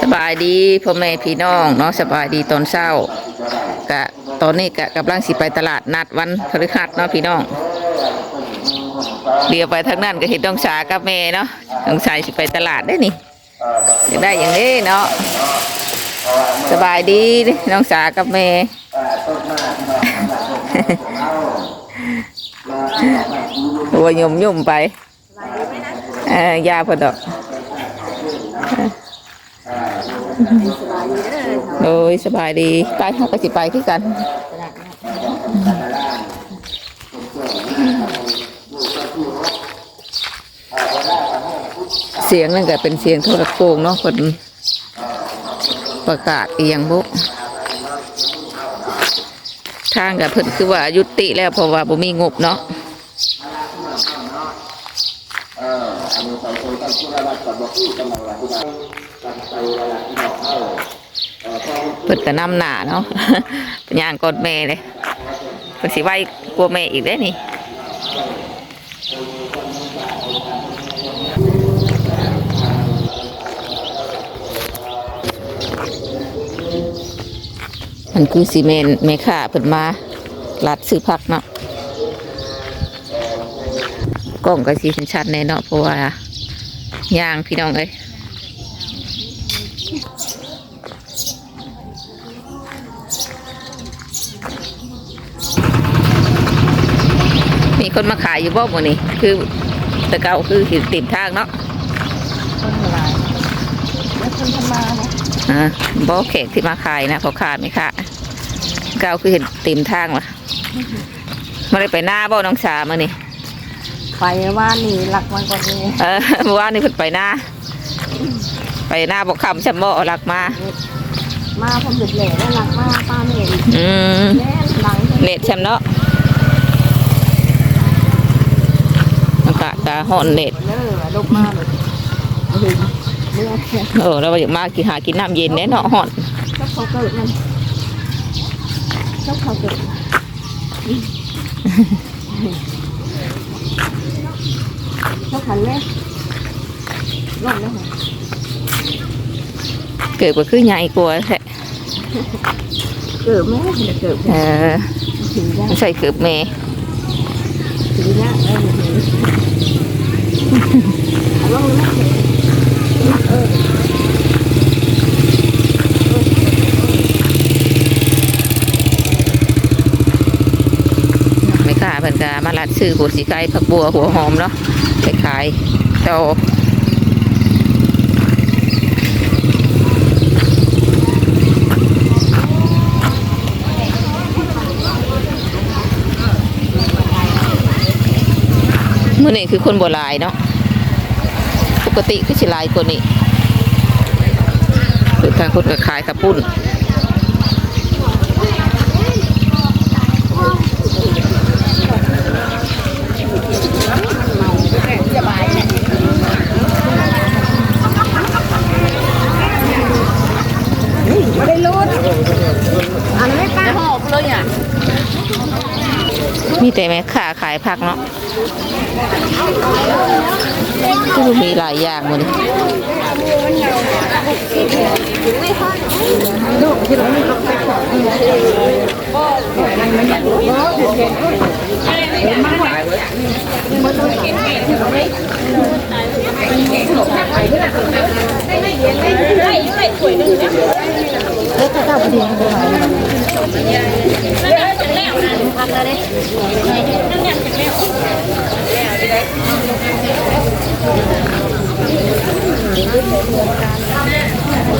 สบายดีพ่อแม่พี่น้องเนาะสบายดีตอนเช้ากะตอนนี้กะกำลังสิไปตลาดนัดวันพฤหัสเนาะพี่น้องเดี๋ยวไปทางนั้นก็เห็นน้องสากับแม่เนาะน้องสายสิไปตลาดได้นี่อยากได้อย่างนี้เนาะสบายดีน้องสากับแม่หัวยุ่มยุ่มไปเออยาพอดอก โดยสบายดีไปเขาก็สิไปคือกันเสียงนั่นก็เป็นเสียงโทรโขงเนาะคนประกาศเอียงบุทางกับเพิ่นคือว่ายุติแล้วเพราะว่าบ่มีงบเนาะเพิ่นก็ นำหนาเนาะเป็นย่างกอดแม่เลยเพิ่นสิไหวกลัวแม่อีกได้นี่มันคือซีเมนเมค่าเพิ่นมาลัดซื้อพักเนาะกล้องก็สีชัดแน่เนาะเพราะว่าย่างพี่น้องเอ้ย คนมาขายอยู่บ่หมดนี่คือแตะเกาคือหิติดทางเนาะคนโบราณแล้วคนทำมาเนาะอ่าบ่แขกที่มาขายนะเขาขายไหมคะเกาคือเห็นติมทางวะมาเลยไปหน้าบ่น้องสามานี่ไปว่านี่หลักมันก็มีเออเมื่อวานนี่เพิ่นไปหน้า ไปหน้าบอกคำแชมบ่หลักมา มาผมเดือดแหล่แล้วหลักมาป้าเมนอืมแน่หลังเน็ตแชมเนาะอา กาศกะฮ้อนเน็ตเลิกลบมาเลยเห็นเมื่อแค่เออเราอยากมากินหากินน้ำเย็นแน่เนาะฮ้อนชอบเขาเกิดนั่นชอบเขาเกิดชอบขันเลยลงแล้วเหรอเกิดว่าคือใหญ่กว่าแท้เกิดไหมเกิดเออถึงยากใส่เกือบแม่ถึง ไม่กล้าเพิ่นกามาลัดซื้อหัวสีไก่ผักบัวหัวหอมเนาะไปขายเจ้า มื่อนี้คือคนโบราณเนาะปกติคือสิหลายกว่านี้คือทางคนก็ขายกระปุ้นไม่ได้รู้อันไม่ป้าหอบเลยอะมีแต่แม่ค้าขายผักเนาะ มีหลายอย่างหมดเลยลูกที่เราไม่ต้องไป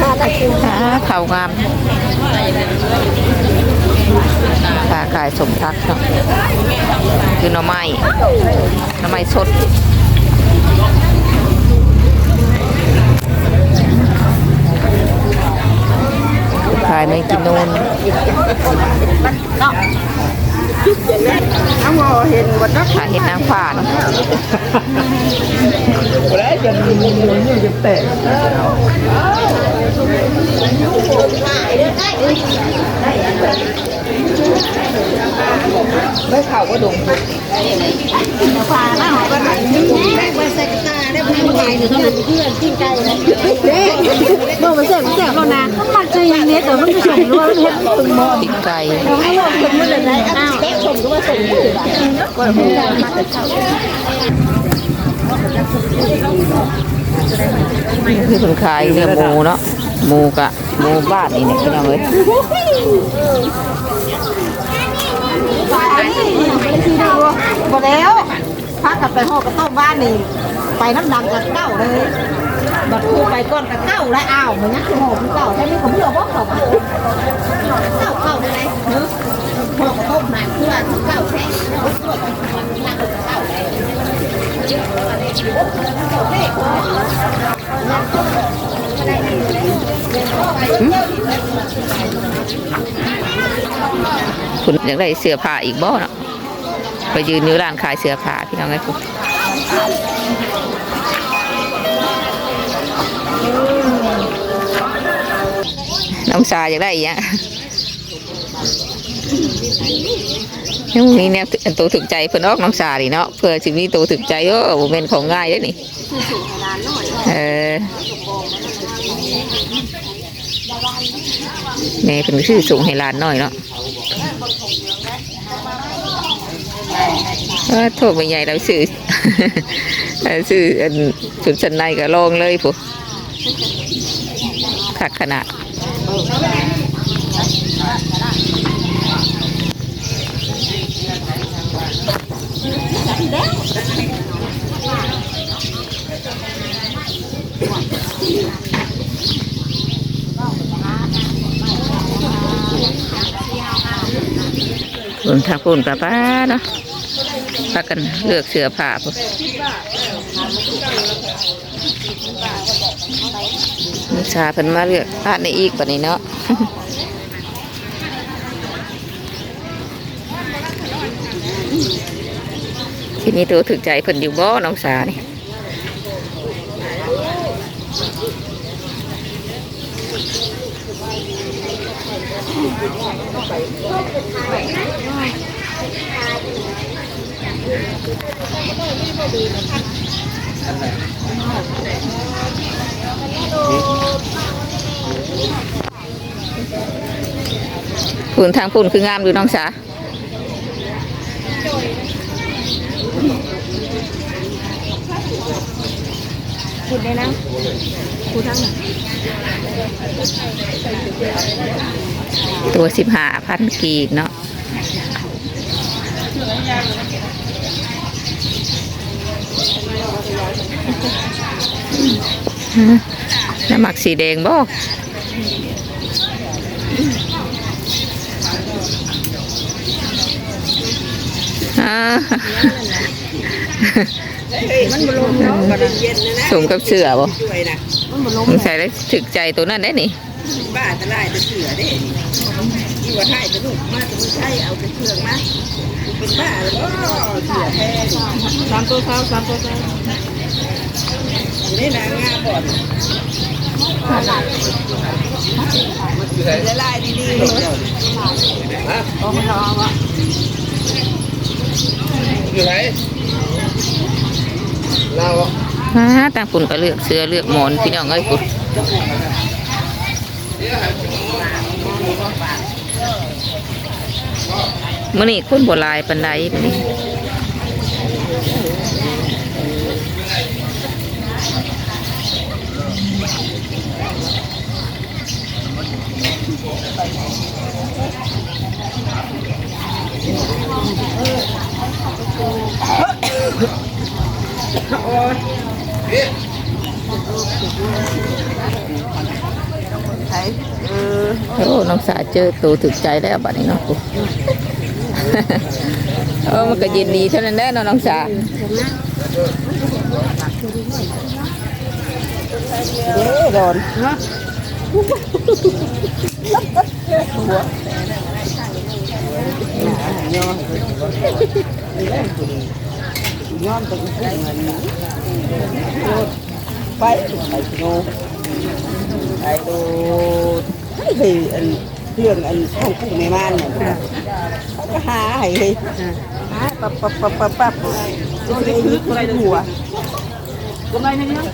ขออ่าข่าวงามค้าขายสมทักเนาะคือหน่อไม้หน่อไม้สด ไม่กินนูนน้ำมอเห็นบนนักขายเห็ดนางฟ้าเนาะแล้วจะมีมือเนี่ยจะแตกไม่ข่าวก็ดงปลาหน้าหอก็หนังนี่แม่ไปใส่กาได้พนักงานอยู่เท่านั้นเพื่อนที่ไกลนะ เด้บ่ตัวมันแซ่บมันแซ่บแล้วนะมันจอย่างนี้แต่มันไม่ชมด้วยมันเห็นตึงมอติดไก่เราไม่ลองตึงมันเลยนะอ้าวชมก็มาส่งอยู่แบบก็ไม่ได้มาแต่เช้านี่คือคนขายเนื้อหมูเนาะหมูกะหมูบ้านนี่เนี่ยพี่น้องเอ้ยหมดแล้วพักกับไปห่อกระต้มบ้านนี่ไปน้ำดำกับเก้าเลย บัดคู่ไปก้อนกับเก้าและอ้าวเหมือนงั้นคือห่อของเก้าใช่ไหมผมเลือกว่าเขาเก้าเก้าอะไรเนาะห่อกระต้มมาเพื่อเก้าแท้คุณอยากได้เสื้อผ้าอีกบ่เนาะไปยืนอยู่ร้านขายเสื้อผ้าพี่น้องเอ้ยคุณ น้องสาอยากได้อีกอย่างยังมีแนวตัวถึกใจเพิ่นออกน้องสาดิเนาะเพื่อสิมีตัวถึกใจเออบ่แม่นของง่ายเด้นี่เออแม่เพิ่นชื่อสูงให้ลานหน่อยเนาะว่าโทษไม่ใหญ่เราซื้อเออซื้ออันสุดชั้นในก็ลองเลยผู้ขักขนาด คุณทางคุณกับป้าเนาะพากันเลือกเสื้อผ้าพุ่ ชาเพิ่นมาเลือกผ้าดในอีกปานนี้เนาะทีนี้ตัวถึกใจเพิ่นอยู่บ่น้องสานี่ พุ่นทางพุ่นคืองามดูน้องสาพูดได้นะพูดทั้งนั้นตัวสิบห้าพันกีบเนาะน้ำหมักสีแดงบ่อ่า มันบลงเนาะมันเย็นนะนะสมกับเสือบ่ช่วยนะมันบลงสงสัยได้ถึกใจตัวนั้นได้นี่บ้าจะไล่จะเสือเด้ที่ว่าไทยจะลูกมาจะไม่ใช่เอาเป็นเครื่องมาเป็นบ้าแล้วก็เสือแท้สามตัวเท้าสามตัวเท้านี่นางงาบอดละลายดีๆเลยฮะโอ้โหวะ อยู่ไหนเรามาต่างปุ่นก็เลือกเสื้อเลือกหมอนพี่น้องเอ้ยปุ่นมื่อนี้คนโบราณปันไดมื้อนี้ โอ้น้องสาเจอตัวถึกใจแล้วบัดนี้เนาะปุ่นเออมันก็เย็นดีเท่านั้นแหละเนาะน้องสาเด้โดนเนาะย้อน ย้อนไปเงินไปไปโนไปดูที่อันเรื่องอันของผู้งในบ้านเนี่ยเขาก็หาให้เลยหาปั๊บปั๊บปั๊บปั๊บปั๊บจะไปยึดอะไรหัวก็ไม่เนี่ย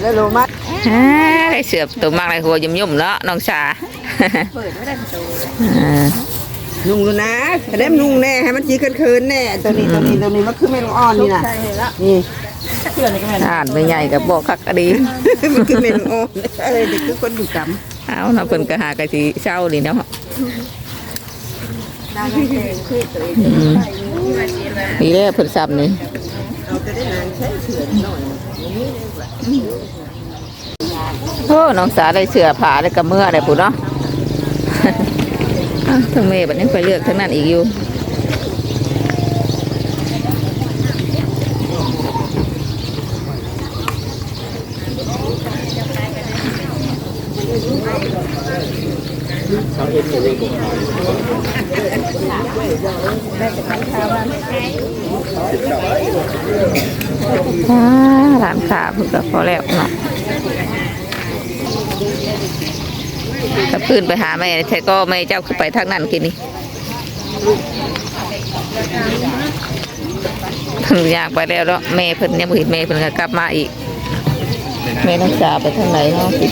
แล้วโลมัดอ่าได้เสือบตัวมากเลยหัวยุ่มๆเนาะน้องสาอ่า นุ่งดูนะเล่มนุ่งแน่ให้มันจีเคินๆแน่ตัวนี้ตัวนี้ตัวนี้มันคือไม่ลงอ่อนนี่นะนี่อ่านไปใหญ่กับบอกคักก็ดีมันคือเมนูอ่อนอะไรเด็กคือคนอยู่กเอาเนาะเพิ่นก็หากะสิเช้านี่เนาะอืมนี่แหละเพิ่นซ้ำนี่ำเราจะได้นางใช้เฉือนหน่อยโอ้น้องสาได้เสื้อผ้าได้กับเมื่อได้พุ่นเนาะอ้าว ทั้งเมย์บัดนี้ไปเลือกทั้งนั้นอีกอยู่อ่าร้านค้าเพิ่นก็พอแล้วเนาะ ถ้าพื้นไปหาแม่ใช่ก็แม่เจ้าคือไปทางนั้นกินนี่เพิ่นอยากไปแล้วเนาะแม่เพิ่นยังบ่เห็นแม่เพิ่นก็กลับมาอีกแม่น้องสาวไปทางไหนเนาะกิน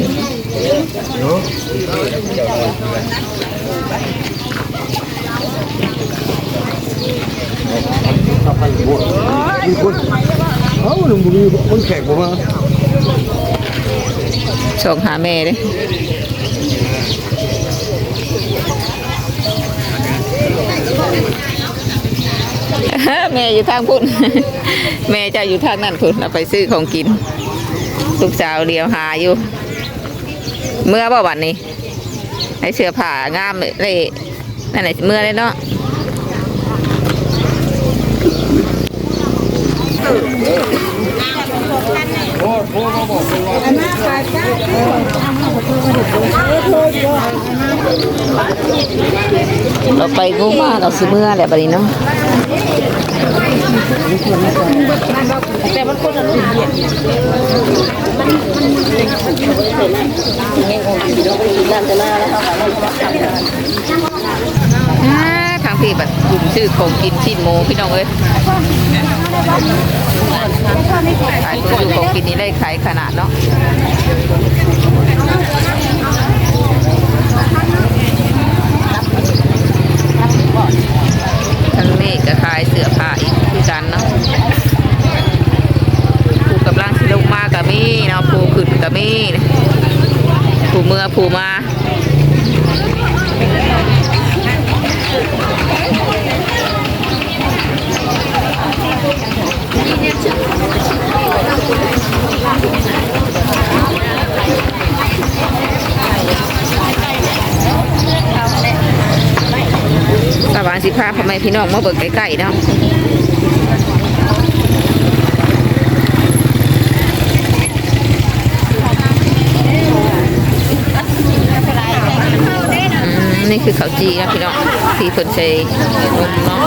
มีคนเอ้าหนุ่มบุรีคนแขกผมมาส่งหาแม่เด้ แม่อยู่ทางพุ่น แม่จะอยู่ทางนั้นพุ่นเราไปซื้อของกินลูกสาวเดียวหาอยู่ เมื่อบ่วันนี้ให้เสื้อผ้างามเลยนั่นแหละเมื่อเลยเนาะเราไปงูมาเราสิเมื่อแหละบัดนี้เนาะ อ่าทางพี่บัดกลุ่มชื่อของกินชิ้นหมูพี่น้องเอ้ยขายคนอยู่ของกินนี่ได้ขายขนาดเนาะ กระขายเสื้อผ้าอีกคือกันเนาะผูกกับร่างสิลงมากับมีเนาะผูกขึ้นกับมีผูเมื่อผูมา สวางสิพาพ่อแม่พี่น้องมาเบิกใกล้ๆเนาะนี่คือข้าวจีนะพี่น้องที่เพิ่นใส่นมเนาะ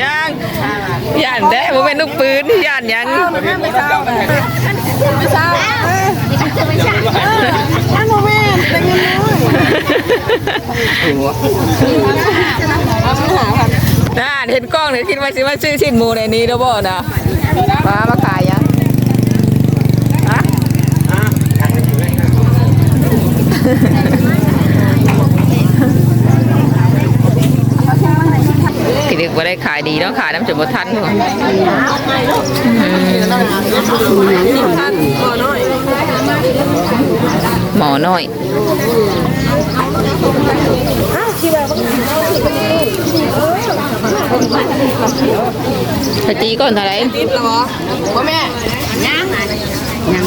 ย่างย่านแด้บ่เป็นลูกปืนย่านหยัง น่าเห็นกล้องเนี่ยคิดว่า สิว่าซื้อชิ้นหมูในนี้แล้วบ่นะมามาขายยังฮะพี่ดึกว่าได้ขายดีเนาะขายน้ำจนบ่ทันพุ่นหมอน้อย ไปตีก่อนเท่าไหรติดหรอพ่อแม่ยังยัง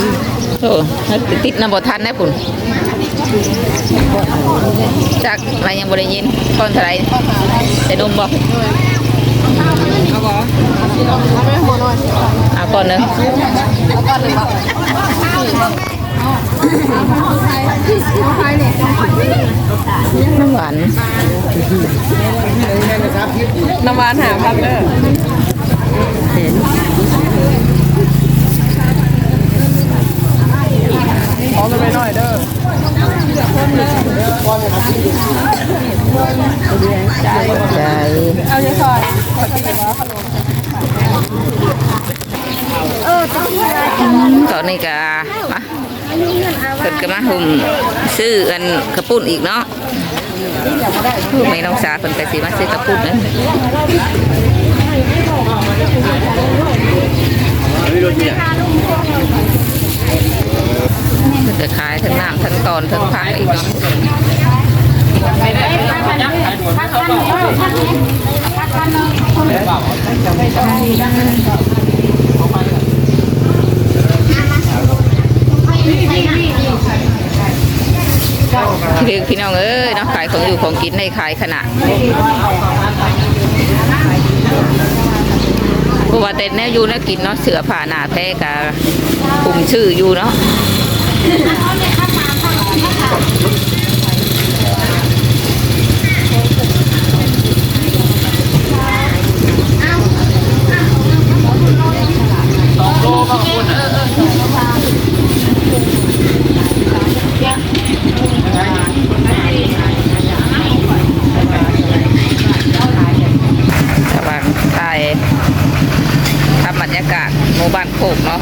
โอ้ติดน้ำบทันนะปุ่นจักอะไรยังบริยินก้อนเท่าไหรแต่นมบอกเอาบ่อาไปหัวหน่อยเอาก้อนหนึ่งเอาก่อนเลยบ่ น้ำหวานน้ำหวานหาพันเด้อขอมันไปหน่อยเด้อใจเอาใจซอยขอกินหวขนมตอนนี้ก็มา เพิ่นก็มาหุ่มซื้ออันกระปุ้นอีกเนาะไม่น้องสาเพิ่นก็สิมาซื้อกระปุ้นนะเพิ่นก็ขายทั้งน้ำทั้งตอนทั้งผักอีกเนาะพี่ พี่น้องเอ้ยเนาะขายของอยู่ของกินในขายขนาดเพราะว่าแต่แนวอยู่แนวกินเนาะเสือผ่าหนาแท้กะกลุ่มชื่ออยู่เนาะกำลังถ่ายทำบรรยากาศหมู่บ้านโคกเนาะ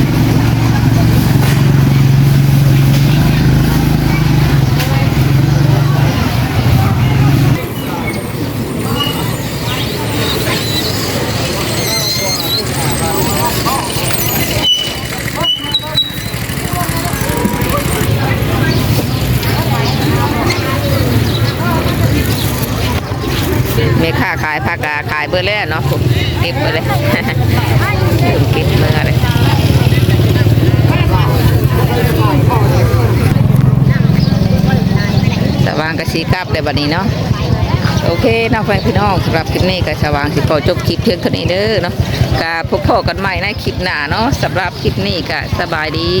ขายผักกาขายเบอร์แล้วเนาะผมเก็บไปเลยเก็บเมื่อเลยสว่างกระชีกลับแต่บัดนี้เนาะโอเคน้องแฟนพี่น้องสำหรับคลิปนี้ก็สว่างสิขอจบคลิปเพียงเท่านี้เด้อเนาะกาพบพอกันใหม่ในคลิปหน้าเนาะสำหรับคลิปนี้ก็สบายดี